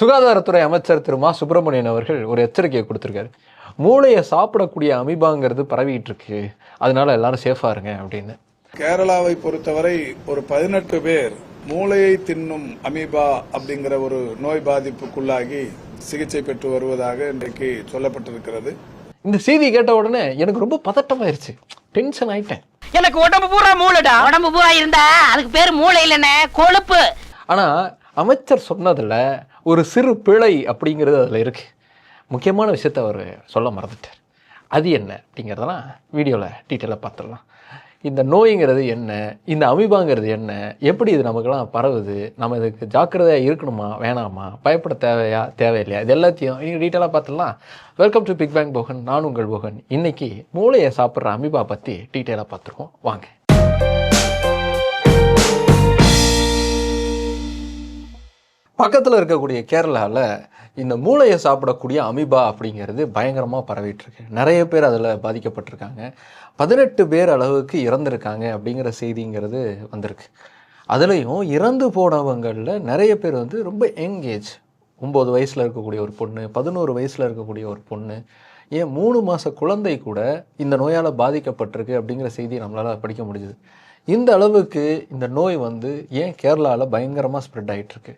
சுகாதாரத்துறை அமைச்சர் திரு மா. சுப்பிரமணியன் அவர்கள் ஒரு எச்சரிக்கையை கொடுத்துருக்காரு. மூளையை சாப்பிடக்கூடிய அமீபாங்கிறது பரவிட்டு இருக்கு அதனால எல்லாரும் சேஃபா இருங்க அப்படின்னு. கேரளாவை பொறுத்தவரை ஒரு பதினெட்டு பேர் மூளையை தின்னும் அமீபா அப்படிங்கிற ஒரு நோய் பாதிப்புக்குள்ளாகி சிகிச்சை பெற்று வருவதாக இன்றைக்கு சொல்லப்பட்டிருக்கிறது. இந்த செய்தி கேட்ட உடனே எனக்கு ரொம்ப பதட்டமாயிருச்சு. டென்ஷன் ஆயிட்டேன். எனக்கு உடம்பு பூரா மூளைடா. உடம்பு பூரா இருந்தா அதுக்கு பேரு மூளை இல்லனே கொழுப்பு. ஆனா அமைச்சர் சொன்னதுல ஒரு சிறு பிழை அப்படிங்கிறது அதில் இருக்குது முக்கியமான விஷயத்த அவர் சொல்ல மறந்துட்டார். அது என்ன அப்படிங்கிறதெல்லாம் வீடியோவில் டீட்டெயிலாக பார்த்துடலாம். இந்த நோய்ங்கிறது என்ன? இந்த அமீபாங்கிறது என்ன? எப்படி இது நமக்கெல்லாம் பரவுது? நம்ம இதுக்கு ஜாக்கிரதையாக இருக்கணுமா? வேணாமா? பயப்பட தேவையா? தேவையில்லையா? இது எல்லாத்தையும் இன்னும் டீட்டெயிலாக பார்த்துடலாம். Welcome to big bang Bogan நான் உங்கள் போகன் இன்றைக்கி மூளையை சாப்பிட்ற அமீபா பற்றி டீட்டெயிலாக பார்த்துருக்கோம் வாங்க. பக்கத்தில் இருக்கக்கூடிய கேரளாவில் இந்த மூளையை சாப்பிடக்கூடிய அமீபா அப்படிங்கிறது பயங்கரமாக பரவிட்டுருக்கு. நிறைய பேர் அதில் பாதிக்கப்பட்டிருக்காங்க. பதினெட்டு பேர் அளவுக்கு இறந்துருக்காங்க அப்படிங்கிற செய்திங்கிறது வந்திருக்கு. அதுலேயும் இறந்து போனவங்களில் நிறைய பேர் வந்து ரொம்ப எங்கேஜ் ஒம்பது வயசில் இருக்கக்கூடிய ஒரு பொண்ணு பதினோரு வயசில் இருக்கக்கூடிய ஒரு பொண்ணு ஏன் மூணு மாத குழந்தை கூட இந்த நோயால் பாதிக்கப்பட்டிருக்கு அப்படிங்கிற செய்தியை நம்மளால் படிக்க முடியுது இந்த அளவுக்கு இந்த நோய் வந்து ஏன் கேரளாவில் பயங்கரமாக ஸ்ப்ரெட் ஆகிட்டுருக்கு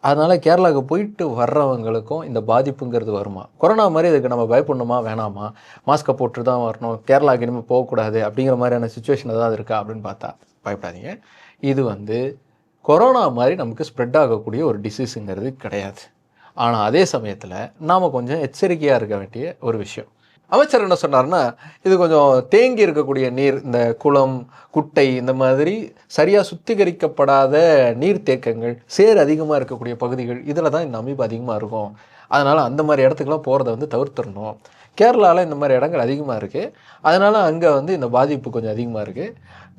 அதனால் கேரளாவுக்கு போயிட்டு வர்றவங்களுக்கும் இந்த பாதிப்புங்கிறது வருமா? கொரோனா மாதிரி இதுக்கு நம்ம பயப்படணுமா வேணாமா? மாஸ்க்கை போட்டு தான் வரணும். கேரளாவுக்கு இனிமேல் போகக்கூடாது அப்படிங்கிற மாதிரியான சுச்சுவேஷன் ஏதாவது இருக்கா அப்படின்னு பார்த்தா பயப்படாதீங்க. இது வந்து கொரோனா மாதிரி நமக்கு ஸ்ப்ரெட் ஆகக்கூடிய ஒரு டிசீஸுங்கிறது கிடையாது. ஆனால் அதே சமயத்தில் நாம் கொஞ்சம் எச்சரிக்கையாக இருக்க வேண்டிய ஒரு விஷயம். அமைச்சர் என்ன சொன்னார்னா இது கொஞ்சம் தேங்கி இருக்கக்கூடிய நீர் இந்த குளம் குட்டை இந்த மாதிரி சரியாக சுத்திகரிக்கப்படாத நீர்த்தேக்கங்கள் சேர் அதிகமாக இருக்கக்கூடிய பகுதிகள் இதில் தான் இந்த அமைப்பு அதிகமாக இருக்கும். அதனால் அந்த மாதிரி இடத்துக்குலாம் போகிறத வந்து தவிர்த்துடணும். கேரளாவில் இந்த மாதிரி இடங்கள் அதிகமாக இருக்குது அதனால் அங்கே வந்து இந்த பாதிப்பு கொஞ்சம் அதிகமாக இருக்குது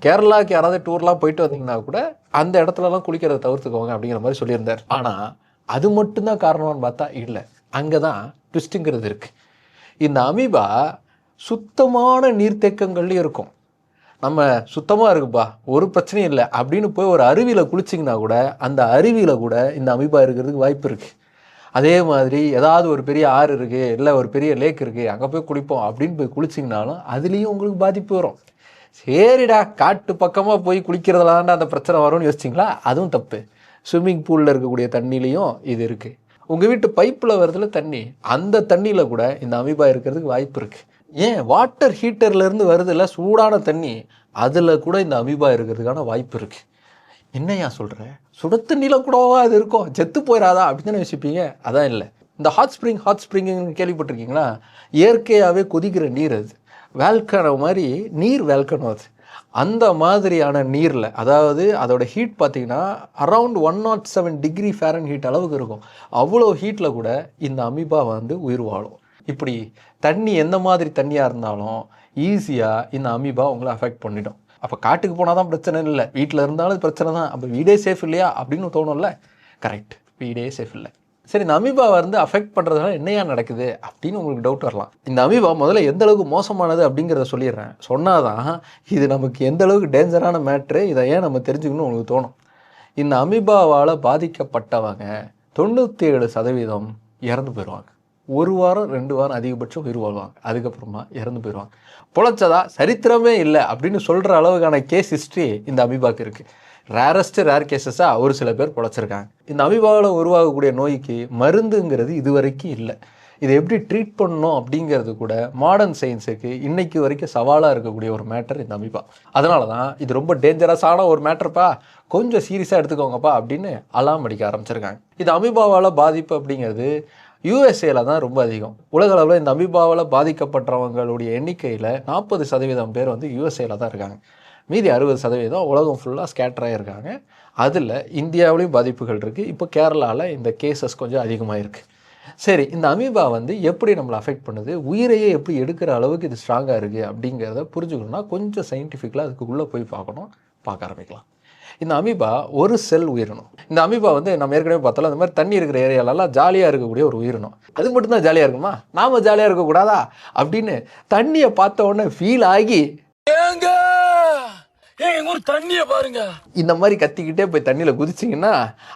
கேரளாவுக்கு யாராவது டூர்லாம் போயிட்டு வந்தீங்கன்னா கூட அந்த இடத்துலலாம் குளிக்கிறத தவிர்த்துக்கோங்க அப்படிங்கிற மாதிரி சொல்லியிருந்தார். ஆனால் அது மட்டும்தான் காரணம்னு பார்த்தா இல்லை. அங்கே தான் ட்விஸ்ட்டுங்கிறது இருக்குது இந்த அமீபா சுத்தமான நீர்த்தேக்கங்கள்லையும் இருக்கும். நம்ம சுத்தமாக இருக்குப்பா ஒரு பிரச்சனையும் இல்லை அப்படின்னு போய் ஒரு அருவியில் குளிச்சிங்கன்னா கூட அந்த அருவியில் கூட இந்த அமீபா இருக்கிறதுக்கு வாய்ப்பு இருக்குது அதே மாதிரி ஏதாவது ஒரு பெரிய ஆறு இருக்குது இல்லை ஒரு பெரிய லேக் இருக்குது அங்கே போய் குளிப்போம் அப்படின்னு போய் குளிச்சிங்கனாலும் அதுலேயும் உங்களுக்கு பாதிப்பு வரும். சரிடா காட்டு பக்கமாக போய் குளிக்கிறதுலாண்டா அந்த பிரச்சனை வரும்னு யோசிச்சிங்களா? அதுவும் தப்பு. ஸ்விம்மிங் பூலில் இருக்கக்கூடிய தண்ணிலையும் இது இருக்குது உங்கள் வீட்டு பைப்பில் வரதுல தண்ணி அந்த தண்ணியில் கூட இந்த அமீபா இருக்கிறதுக்கு வாய்ப்பு இருக்குது ஏன்? வாட்டர் ஹீட்டர்லேருந்து வருதுல்ல சூடான தண்ணி அதில் கூட இந்த அமீபா இருக்கிறதுக்கான வாய்ப்பு இருக்குது என்னையா சொல்கிற சுட தண்ணியில் கூடவா அது இருக்கும்? செத்து போயிடாதா அப்படின்னு தானே யோசிப்பீங்க. அதான் இல்லை. இந்த ஹாட் ஸ்ப்ரிங் ஹாட் ஸ்ப்ரிங்குன்னு கேள்விப்பட்டிருக்கீங்களா? இயற்கையாகவே கொதிக்கிற நீர் அது. வேல்கனோ மாதிரி நீர் வேல்கனோ அது. அந்த மாதிரியான நீரில் அதாவது அதோட ஹீட் பார்த்தீங்கன்னா around one nought seven degree Fahrenheit heat அளவுக்கு இருக்கும். அவ்வளோ ஹீட்டில் கூட இந்த அமீபா வந்து உயிர் வாழும். இப்படி தண்ணி எந்த மாதிரி தண்ணியாக இருந்தாலும் ஈஸியாக இந்த அமீபா உங்களை அஃபெக்ட் பண்ணிடும். அப்போ காட்டுக்கு போனால் தான் பிரச்சனை இல்லை. வீட்டில் இருந்தாலும் பிரச்சனை தான். அப்போ வீடே சேஃப் இல்லையா அப்படின்னு தோணும்ல? கரெக்ட் வீடே சேஃப் இல்லை. சரி இந்த அமீபா வந்து அஃபெக்ட் பண்ணுறதுனால என்னையா நடக்குது அப்படின்னு உங்களுக்கு டவுட் வரலாம். இந்த அமீபா முதல்ல எந்த அளவுக்கு மோசமானது அப்படிங்கிறத சொல்லிடுறேன். சொன்னாதான் இது நமக்கு எந்த அளவுக்கு டேஞ்சரான மேட்ரு இதை ஏன் நம்ம தெரிஞ்சுக்கணும்னு உங்களுக்கு தோணும். இந்த அமீபாவால் பாதிக்கப்பட்டவங்க தொண்ணூற்றி ஏழு சதவீதம் இறந்து போயிடுவாங்க. ஒரு வாரம் ரெண்டு வாரம் அதிகபட்சம் உயிர் வாழ்வாங்க. அதுக்கப்புறமா இறந்து போயிடுவாங்க. பொழைச்சதா சரித்திரமே இல்லை அப்படின்னு சொல்கிற அளவுக்கான கேஸ் ஹிஸ்ட்ரி இந்த அமீபாவுக்கு இருக்குது ரேரஸ்ட் ரேர் கேசஸாக ஒரு சில பேர் பொழைச்சிருக்காங்க. இந்த அமீபாவில் உருவாகக்கூடிய நோய்க்கு மருந்துங்கிறது இது வரைக்கும் இல்லை. இதை எப்படி ட்ரீட் பண்ணணும் அப்படிங்கிறது கூட மாடர்ன் சயின்ஸுக்கு இன்னைக்கு வரைக்கும் சவாலாக இருக்கக்கூடிய ஒரு மேட்டர் இந்த அமீபா அதனால தான் இது ரொம்ப டேஞ்சரஸான ஒரு மேட்டர்ப்பா கொஞ்சம் சீரியஸாக எடுத்துக்கோங்கப்பா அப்படின்னு அலாம் அடிக்க ஆரம்பிச்சிருக்காங்க. இது அமீபாவால் பாதிப்பு அப்படிங்கிறது யூஎஸ்ஏல தான் ரொம்ப அதிகம். உலக அளவில் இந்த அமீபாவால் பாதிக்கப்பட்டவங்களுடைய எண்ணிக்கையில் நாற்பது சதவீதம் பேர் வந்து யூஎஸ்ஏல தான் இருக்காங்க. மீதி அறுபது சதவீதம் உலகம் ஃபுல்லாக ஸ்கேட்டராக இருக்காங்க. அதில் இந்தியாவிலையும் பாதிப்புகள் இருக்குது இப்போ கேரளாவில் இந்த கேசஸ் கொஞ்சம் அதிகமாக இருக்குது சரி இந்த அமீபா வந்து எப்படி நம்மளை அஃபெக்ட் பண்ணுது? உயிரையே எப்படி எடுக்கிற அளவுக்கு இது ஸ்ட்ராங்காக இருக்குது அப்படிங்கிறத புரிஞ்சுக்கணும்னா கொஞ்சம் சயின்டிஃபிக்கலாக அதுக்குள்ளே போய் பார்க்கணும். பார்க்க ஆரம்பிக்கலாம். இந்த அமீபா ஒரு செல் உயிரினம். இந்த அமீபா வந்து நம்ம ஏற்கனவே பார்த்தாலும் அந்த மாதிரி தண்ணி இருக்கிற ஏரியாலலாம் ஜாலியாக இருக்கக்கூடிய ஒரு உயிரினம். அது மட்டும்தான் ஜாலியாக இருக்குமா? நாம ஜாலியாக இருக்கக்கூடாதா அப்படின்னு தண்ணியை பார்த்த உடனே ஃபீல் ஆகி ஏங்க! இந்த மாதிரி கத்திக்கிட்டே போய் தண்ணியில் குதிச்சிங்கன்னா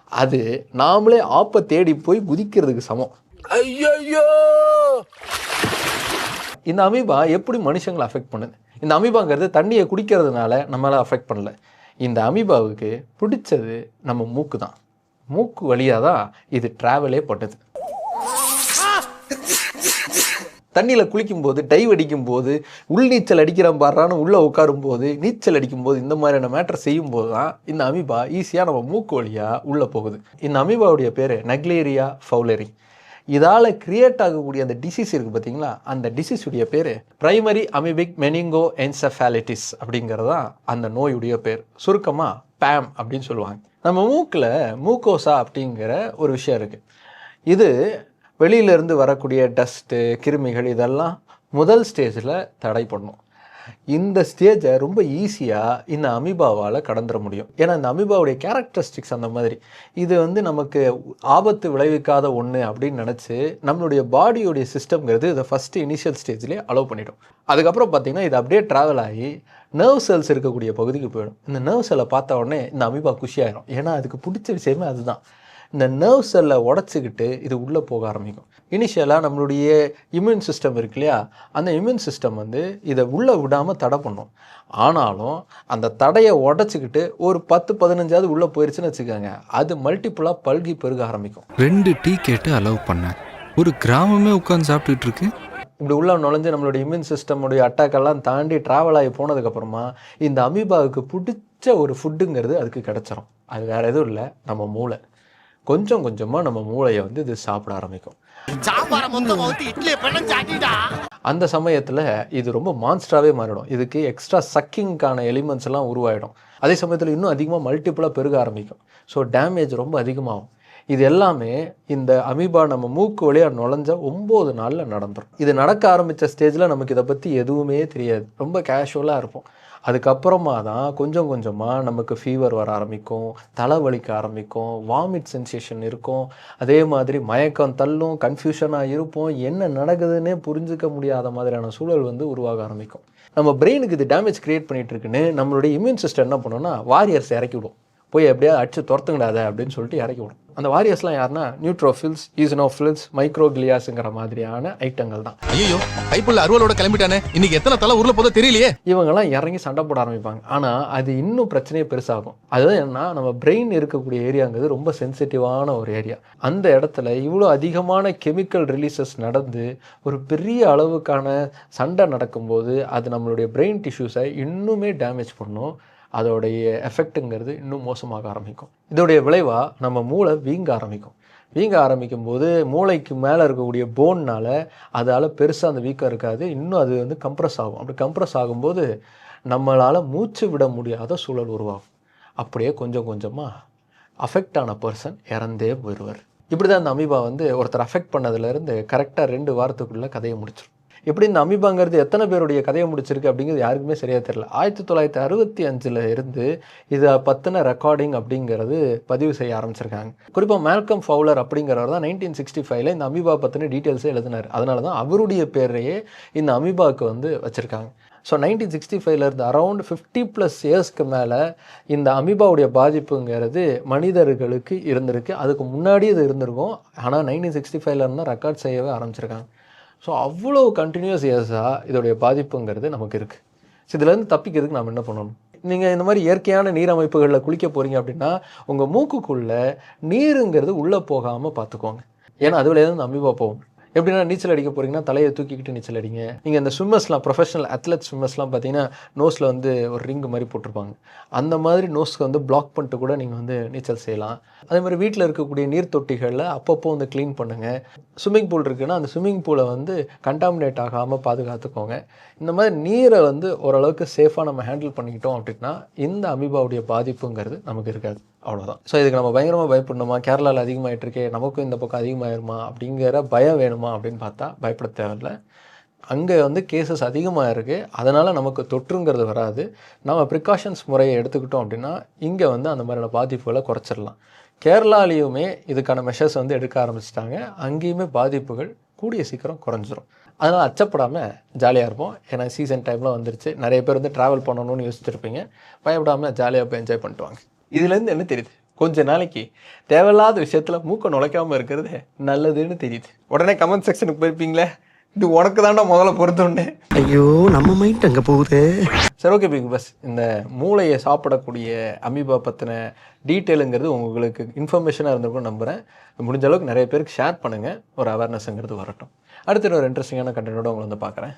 அது நாமளே ஆப்பை தேடி போய் குதிக்கிறதுக்கு சமம். இந்த அமீபா எப்படி மனுஷங்களை அஃபெக்ட் பண்ணுது? இந்த அமீபாங்கிறது தண்ணியை குடிக்கிறதுனால நம்மளால அஃபெக்ட் பண்ணல. இந்த அமீபாவுக்கு பிடிச்சது நம்ம மூக்கு தான் மூக்கு வழியாக தான் இது ட்ராவலே பட்டது. தண்ணியில் குளிக்கும்போது டைவ் அடிக்கும்போது உள்நீச்சல் அடிக்கிற பாடுறான்னு உள்ளே உட்காரும்போது நீச்சல் அடிக்கும்போது இந்த மாதிரியான மேட்டர் செய்யும்போது தான் இந்த அமீபா ஈஸியாக நம்ம மூக்கு வழியாக உள்ளே போகுது. இந்த அமீபாவுடைய பேர் நக்லேரியா ஃபவுலரி. இதால் கிரியேட் ஆகக்கூடிய அந்த டிசீஸ் இருக்குது பார்த்தீங்களா அந்த டிசீஸுடைய பேர் பிரைமரி அமிபிக் மெனிங்கோ என்செஃபாலிட்டிஸ் அப்படிங்கிறது தான் அந்த நோயுடைய பேர். சுருக்கமாக பேம் அப்படின்னு சொல்லுவாங்க. நம்ம மூக்கில் மூக்கோசா அப்படிங்கிற ஒரு விஷயம் இருக்குது இது வெளியிலேருந்து வரக்கூடிய டஸ்ட்டு கிருமிகள் இதெல்லாம் முதல் ஸ்டேஜில் தடை பண்ணும் இந்த ஸ்டேஜை ரொம்ப ஈஸியாக இந்த அமீபாவால் கடந்துட முடியும். ஏன்னா இந்த அமீபாவுடைய கேரக்டரிஸ்டிக்ஸ் அந்த மாதிரி. இது வந்து நமக்கு ஆபத்து விளைவிக்காத ஒன்று அப்படின்னு நினச்சி நம்மளுடைய பாடியோடைய சிஸ்டம்ங்கிறது இதை ஃபஸ்ட்டு இனிஷியல் ஸ்டேஜ்லேயே அலோவ் பண்ணிடும். அதுக்கப்புறம் பார்த்தீங்கன்னா இது அப்படியே ட்ராவல் ஆகி நர்வ் செல்ஸ் இருக்கக்கூடிய பகுதிக்கு போயிடும். இந்த நர்வ் செல்லை பார்த்த உடனே இந்த அமீபா குஷியாயிரும் ஏன்னா அதுக்கு பிடிச்ச விஷயமே அதுதான். இந்த நர்வ் செல்லை உடச்சிக்கிட்டு இது உள்ளே போக ஆரம்பிக்கும். இனிஷியலாக நம்மளுடைய இம்யூன் சிஸ்டம் இருக்கு இல்லையா? அந்த இம்யூன் சிஸ்டம் வந்து இதை உள்ளே விடாமல் தடை பண்ணும். ஆனாலும் அந்த தடையை உடச்சிக்கிட்டு ஒரு பத்து பதினஞ்சாவது உள்ளே போயிருச்சுன்னு வச்சுக்கோங்க அது மல்டிப்புளாக பல்கி பெருக ஆரம்பிக்கும். ரெண்டு டீ கேட்டு அலோவ் பண்ணேன் ஒரு கிராமமே உட்காந்து சாப்பிட்டுட்டு இருக்கு. இப்படி உள்ள நுழைஞ்சு நம்மளுடைய இம்யூன் சிஸ்டமுடைய அட்டாக்கெல்லாம் தாண்டி ட்ராவல் ஆகி போனதுக்கப்புறமா இந்த அமீபாவுக்கு பிடிச்ச ஒரு ஃபுட்டுங்கிறது அதுக்கு கிடச்சிரும். அது வேறு எதுவும் இல்லை நம்ம மூளை. கொஞ்சம் கொஞ்சமாக நம்ம மூளையை வந்து இது சாப்பிட ஆரம்பிக்கும். அந்த சமயத்தில் இது ரொம்ப மான்ஸ்டராகவே மாறிடும். இதுக்கு எக்ஸ்ட்ரா சக்கிங்க்கான எலிமெண்ட்ஸ் எல்லாம் உருவாயிடும். அதே சமயத்தில் இன்னும் அதிகமாக மல்டிப்புளாக பெருக ஆரம்பிக்கும். ஸோ டேமேஜ் ரொம்ப அதிகமாகும். இது எல்லாமே இந்த அமீபா நம்ம மூக்கு வழியாக நுழைஞ்ச ஒம்பது நாளில் நடந்துடும் இது நடக்க ஆரம்பித்த ஸ்டேஜில் நமக்கு இதை பற்றி எதுவுமே தெரியாது. ரொம்ப கேஷுவலாக இருப்போம். அதுக்கப்புறமா தான் கொஞ்சம் கொஞ்சமாக நமக்கு ஃபீவர் வர ஆரம்பிக்கும் தலை வலிக்க ஆரம்பிக்கும் வாமிட் சென்சேஷன் இருக்கும். அதே மாதிரி மயக்கம் தள்ளும் கன்ஃபியூஷனாக இருப்போம். என்ன நடக்குதுன்னே புரிஞ்சுக்க முடியாத மாதிரியான சூழல் வந்து உருவாக ஆரம்பிக்கும். நம்ம பிரெயினுக்கு இது டேமேஜ் கிரியேட் பண்ணிட்டு இருக்குன்னு நம்மளுடைய இம்யூன் சிஸ்டம் என்ன பண்ணோம்னா வாரியர்ஸ் இறக்கி விடும். போய் எப்படியாவது அடிச்சு துரத்துங்கடாத அப்படின்னு சொல்லிட்டு இறக்கி விடும். அந்த வாரியர்ஸ்லாம் யாருன்னா நியூட்ரோஃபில்ஸ் ஈசனோஃபில்ஸ் மைக்ரோகிளியாஸுங்கிற மாதிரியான ஐட்டங்கள் தான். ஐயோ கைப்புள்ள அருவலோட கிளம்பிட்டானே. இன்னைக்கு எத்தனை தலை உருள போதோ தெரியலையே. இவங்கெல்லாம் இறங்கி சண்டை போட ஆரம்பிப்பாங்க. ஆனால் அது இன்னும் பிரச்சனையை பெருசாகும். அதுதான் என்னன்னா நம்ம பிரெயின் இருக்கக்கூடிய ஏரியாங்கிறது ரொம்ப சென்சிட்டிவான ஒரு ஏரியா அந்த இடத்துல இவ்வளோ அதிகமான கெமிக்கல் ரிலீசஸ் நடந்து ஒரு பெரிய அளவுக்கான சண்டை நடக்கும்போது அது நம்மளுடைய பிரெயின் டிஷ்யூஸை இன்னுமே டேமேஜ் பண்ணும். அதோடைய எஃபெக்ட்டுங்கிறது இன்னும் மோசமாக ஆரம்பிக்கும். இதோடைய விளைவாக நம்ம மூளை வீங்க ஆரம்பிக்கும். வீங்க ஆரம்பிக்கும் போது மூளைக்கு மேலே இருக்கக்கூடிய போன்னால் அதால் பெருசாக அந்த வீக்கம் இருக்காது. இன்னும் அது வந்து கம்ப்ரஸ் ஆகும். அப்படி கம்ப்ரஸ் ஆகும்போது நம்மளால் மூச்சு விட முடியாத சூழல் உருவாகும். அப்படியே கொஞ்சம் கொஞ்சமாக அஃபெக்ட் ஆன பர்சன் இறந்தே போயிடுவார் இப்படி தான் அந்த அமீபா வந்து ஒருத்தர் அஃபெக்ட் பண்ணதுலேருந்து கரெக்டாக ரெண்டு வாரத்துக்குள்ளே கதையை முடிச்சிடும் எப்படி இந்த அமீபாங்கிறது எத்தனை பேருடைய கதையை முடிச்சிருக்கு அப்படிங்கிறது யாருக்குமே சரியாக தெரியல. ஆயிரத்தி தொள்ளாயிரத்தி அறுபத்தி அஞ்சில் இருந்து இதை பற்றின ரெக்கார்டிங் அப்படிங்கிறது பதிவு செய்ய ஆரம்பிச்சிருக்காங்க. குறிப்பாக மேல்கம் ஃபவுலர் அப்படிங்கிறவர் தான் நைன்டீன் சிக்ஸ்டி ஃபைவ்ல இந்த அமீபா பற்றின டீட்டெயில்ஸே எழுதினார். அதனால தான் அவருடைய பேரையே இந்த அமீபாவுக்கு வந்து வச்சுருக்காங்க. ஸோ நைன்டீன் சிக்ஸ்டி ஃபைவ்லேருந்து அரவுண்ட் ஃபிஃப்டி ப்ளஸ் இயர்ஸ்க்கு மேலே இந்த அமீபாவுடைய பாதிப்புங்கிறது மனிதர்களுக்கு இருந்திருக்கு. அதுக்கு முன்னாடி இது இருந்திருக்கும். ஆனால் நைன்டீன் சிக்ஸ்டி ஃபைவ்லேருந்து தான் ரெக்கார்ட் செய்யவே ஆரம்பிச்சிருக்காங்க. ஸோ அவ்வளோ கண்டினியூஸ் இயர்ஸாக இதோடைய பாதிப்புங்கிறது நமக்கு இருக்குது ஸோ இதுலேருந்து தப்பிக்கிறதுக்கு நாம் என்ன பண்ணணும்? நீங்கள் இந்த மாதிரி இயற்கையான நீர் அமைப்புகளில் குளிக்க போகிறீங்க அப்படின்னா உங்கள் மூக்குக்குள்ளே நீருங்கிறது உள்ளே போகாமல் பார்த்துக்கோங்க. ஏன்னா அது நம்பி பார்ப்போம். எப்படின்னா நீச்சல் அடிக்க போகிறீங்கன்னா தலையை தூக்கிக்கிட்டு நீச்சல் அடிங்க. நீங்கள் இந்த ஸ்விம்மர்ஸ்லாம் ப்ரொஃபஷனல் அத்லெட் ஸ்விம்மர்ஸ்லாம் பார்த்தீங்கன்னா நோஸில் வந்து ஒரு ரிங்கு மாதிரி போட்டிருப்பாங்க. அந்த மாதிரி நோஸ்க்கு வந்து பிளாக் பண்ணிட்டு கூட நீங்கள் வந்து நீச்சல் செய்யலாம். அதே மாதிரி வீட்டில் இருக்கக்கூடிய நீர் தொட்டிகளில் அப்பப்போ வந்து க்ளீன் பண்ணுங்கள் ஸ்விம்மிங் பூல் இருக்குன்னா அந்த ஸ்விம்மிங் பூலை வந்து கண்டாமினேட் ஆகாமல் பாதுகாத்துக்கோங்க. இந்த மாதிரி நீரை வந்து ஓரளவுக்கு சேஃபாக நம்ம ஹேண்டில் பண்ணிக்கிட்டோம் அப்படின்னா இந்த அமீபாவுடைய பாதிப்புங்கிறது நமக்கு இருக்காது. அவ்வளோதான் ஸோ இதுக்கு நம்ம பயங்கரமாக பயப்படணுமா? கேரளாவில் அதிகமாகிட்டு இருக்கே நமக்கும் இந்த பக்கம் அதிகமாயிருமா? அப்படிங்கிற பயம் வேணுமா? அப்படின்னு பார்த்தா பயப்பட தேவையில்லை. அங்கே வந்து கேசஸ் அதிகமாக இருக்குது அதனால் நமக்கு தொற்றுங்கிறது வராது. நம்ம ப்ரிகாஷன்ஸ் முறையை எடுத்துக்கிட்டோம் அப்படின்னா இங்கே வந்து அந்த மாதிரியான பாதிப்புகளை குறைச்சிடலாம். கேரளாலேயுமே இதுக்கான மெஷர்ஸ் வந்து எடுக்க ஆரம்பிச்சிட்டாங்க. அங்கேயுமே பாதிப்புகள் கூடிய சீக்கிரம் குறைஞ்சிரும். அதனால் அச்சப்படாமல் ஜாலியாக இருப்போம். ஏன்னா சீசன் டைமில் வந்துருச்சு. நிறைய பேர் வந்து ட்ராவல் பண்ணணும்னு யோசிச்சிருப்பீங்க. பயப்படாமல் ஜாலியாக போய் என்ஜாய் பண்ணிட்டு வாங்க. இதுலேருந்து என்ன தெரியுது? கொஞ்ச நாளைக்கு தேவையில்லாத விஷயத்தில் மூக்க நுழைக்காமல் இருக்கிறது நல்லதுன்னு தெரியுது. உடனே கமெண்ட் செக்ஷனுக்கு போயிருப்பீங்களே? இது உனக்கு தாண்டா முதல்ல பொறுத்தோன்னே ஐயோ நம்ம மைண்ட் அங்க போகுது. சரி ஓகே பிக் பஸ் இந்த மூளையை சாப்பிடக்கூடிய அமீபா பற்றின டீட்டெயிலுங்கிறது உங்களுக்கு இன்ஃபர்மேஷனாக இருந்திருக்கும் நம்புகிறேன் முடிஞ்ச அளவுக்கு நிறைய பேருக்கு ஷேர் பண்ணுங்கள் ஒரு அவேர்னஸ்ங்கிறது வரட்டும். அடுத்த ஒரு இன்ட்ரெஸ்டிங்கான கண்டென்ட்டோட உங்களை வந்து பார்க்குறேன்.